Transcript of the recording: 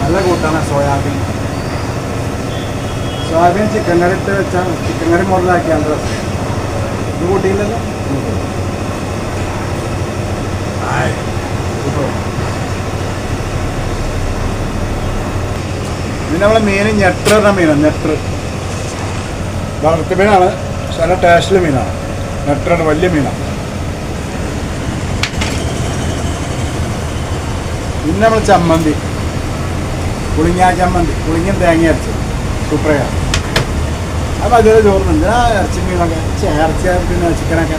നല്ല കൂട്ടാണ് soybean. Soybean chicken കറി ഇട്ട് വെച്ചാൽ ചിക്കൻ കറി മുതലാക്കിയാണ് ഇത് കൂട്ടിയില്ലല്ലോ? പിന്നെ നമ്മളെ മീൻ ഞെട്ടറ മീനാണ് ഞെട്ടർ വളർത്തു മീനാണ്. പക്ഷെ നല്ല ടേസ്റ്റിലെ മീനാണ്. നെട്ടാണ് വലിയ മീനാണ്. പിന്നെ നമ്മൾ ചമ്മന്തി. പുളിങ്ങാ ചമ്മന്തി. പുളിങ്ങൻ തേങ്ങ അരച്ചത്. സൂപ്പറാണ് അപ്പം അതിൽ ചോറുന്നുണ്ട്. ആ ഇറച്ചി മീനൊക്കെ ഇറച്ചി പിന്നെ ചിക്കനൊക്കെ.